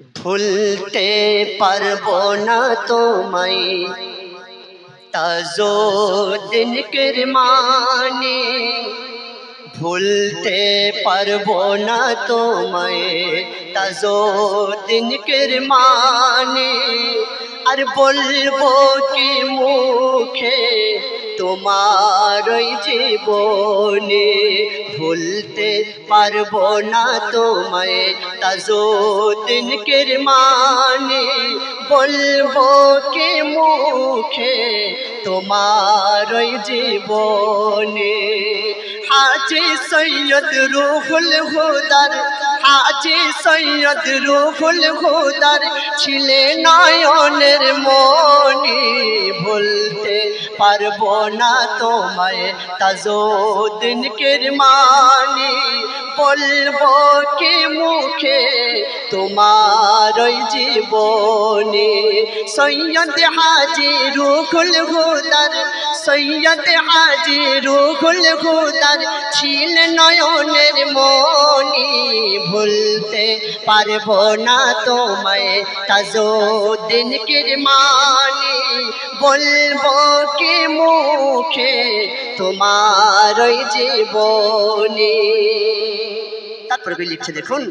ভুলতে পারব না তোমায়। তাজো দিন কিরমানি ভুলতে পারব না তোমায়। তাজো দিন কিরমানি আর বলব কি মুখে তোমার জীবনে? ভুলতে পারব না তোমায়। তাজো দিন কিরমানি বলব কি মুখে তোমার ওই জীবনে? হাজি সৈয়দ রুহুল হুদার, হাজি সৈয়দ রুহুল হুদার ছিলে নয়নের মনি ভুলতে পারব না তোমায় তাজোদিন কিরমানি। বলব কি মুখে তোমার ওই জীবনে? সৈয়দ হাজি রুহুল হুদার, সৈয়দ হাজি রুহুল হুদার ছিল নয়নের মনি ভুলতে পারব না তোমায় তাজোদিন কিরমানি। বলব কি মুখে তোমার ওই জীবনে? তারপরে কি লিখছে, দেখুন।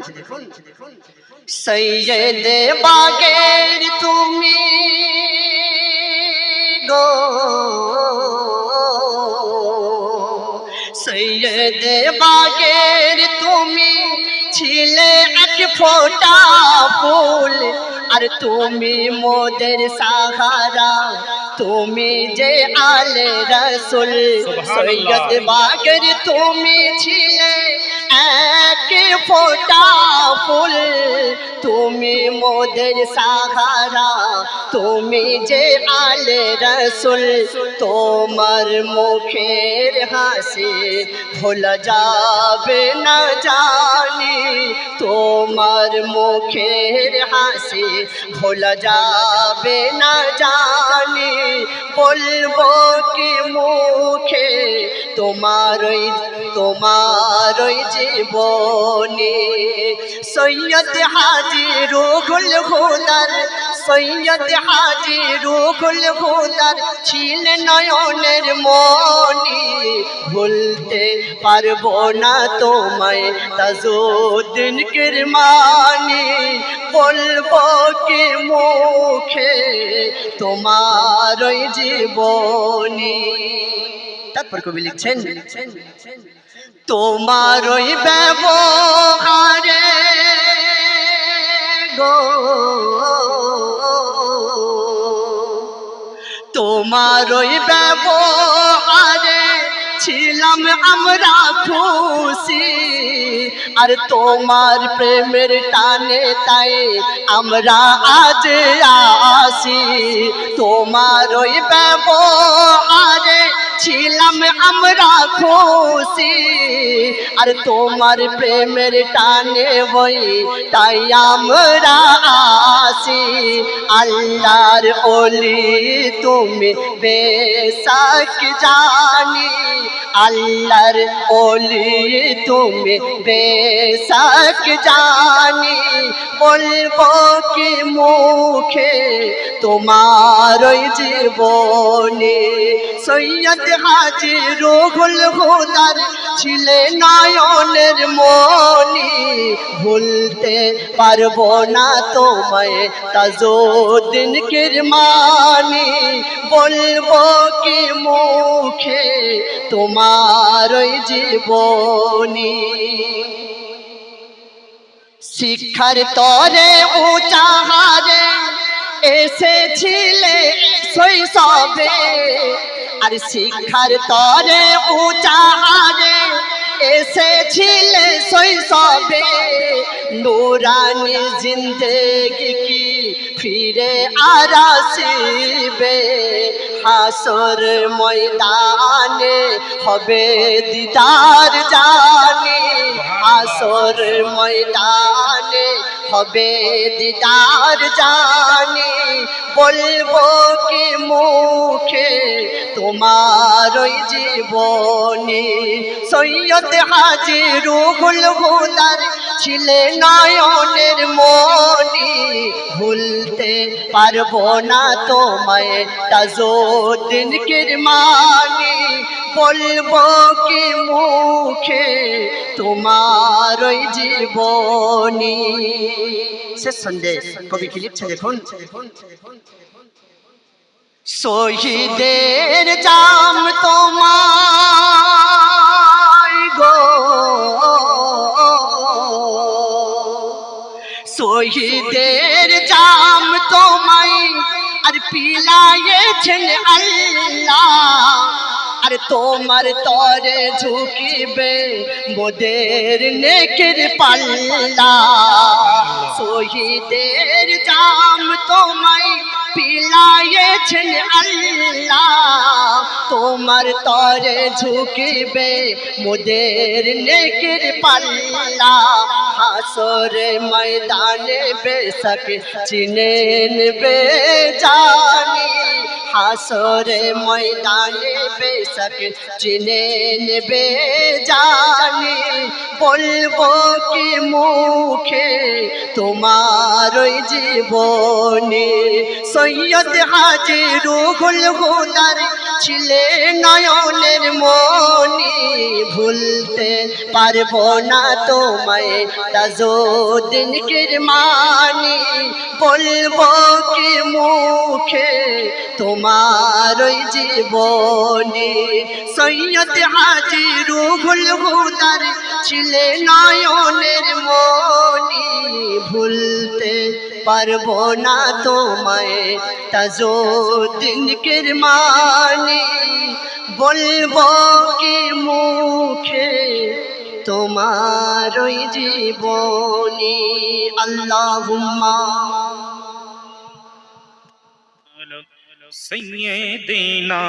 সৈয়দ বাগের তুমি গো। সৈয়দ বাগের তুমি ছিলে এক ফোটা ফুল, আর তুমি মোদের সাহারা তুমি যে আলে রসুল সৈয়দ বাগের তুমি ছিলে এক ফোটা ফুল। তুমি মোদের সাহারা তুমি যে আলে রসুল তোমার মুখের হাসি ভোলা যাবে না জানি। তোমার মুখের হাসি ভোলা যাবে না জানি। বলব কি মুখে? তোমার তোমার জীবনে। সৈয়দ হাজি রুহুল হুদার সৈয়দ হাজি রুহুল হুদার ছিল নয়নের মনি ভুলতে পারব না তোমায় তাজুদ্দিন কিরমানি বলব কি মুখে তোমার ওই জীবনী? তারপর কবি লিখছেন, তোমার ওই ব্যবহারে গো, তোমার ওই ব্যবহারে ছিলাম আমরা খুশি। আর তোমার প্রেমের টানে তাই আমরা আজ আসি। তোমার ওই ব্যবহারে ছিলাম আমরা খুশি আর তোমার প্রেমের টানে বই তাই আমরা আসি আল্লাহর ওলি তুমি বেশাক জানি আল্লাহর ওলি তুমি বেশাক জানি বলব কি মুখে তোমার ওই জীবনে। সৈয়দ হাজি রুহুল হুদার ছিলে নয়নের মনি। ভুলতে পারব না তোমায় তাজোদিন কিরমানি। বলব কি মুখে তোমার ওই জীবনী? শিক্ষার তরে উঁচা হারে এসেছিলে শৈশবে আর শিক্ষার তরে উঁচা এসেছিলে শৈশবে নোরানি জিন্দেগি কি ফিরে আর আসিবে। হাসর ময়দানে হবে দিদার জানি। হাসর ময়দানে হবে দিদার জানি। বলব কি মুখে তোমার ওই জীবনী? সৈয়দ হাজি রুহুল হুদার ছিলে নয়নের মনি, ভুলতে পারব না তোমায় তাজুদ্দিন কিরমানি। বলব কি মুখে তোমার ওই জীবনী? শেষ সন্ধে কবি কি লিখছে দেখুন। শহীদের জাম তোমার শহীদের জাম তোমায় আর পিলাইছেন আল্লাহ। আর তোমার তরে ঝুঁকিবে মোদের নেকের পাল্লা। শহীদের জাম তোমায় পিলাইছেন আল্লাহ। তোমার তরে ঝুঁকিবে মোদের নেকের পাল্লা। হাসরে ময়দানে বেশক চিনেন বে জানি। হাসরে ময়দানে বেশক চিনেন বে জানি। বলব কি মুখে তোমার ওই জীবনে সৈয়দ হাজি রুহুল হুদার ছিলে নয়নের মনি। ভুলতে পারব না তোমায় তাজুদ্দিন কিরমানি। বলব কি মুখে তোমার ওই জীবনী সৈয়দ হাজি রুহুল হুদার ছিলে নয়নের মনি ভুলতে পারবো না তোমায় তাজুদ্দিন কিরমানি বলবো কি মুখে তোমার ওই জীবনী আল্লাহুম্মা سيدنا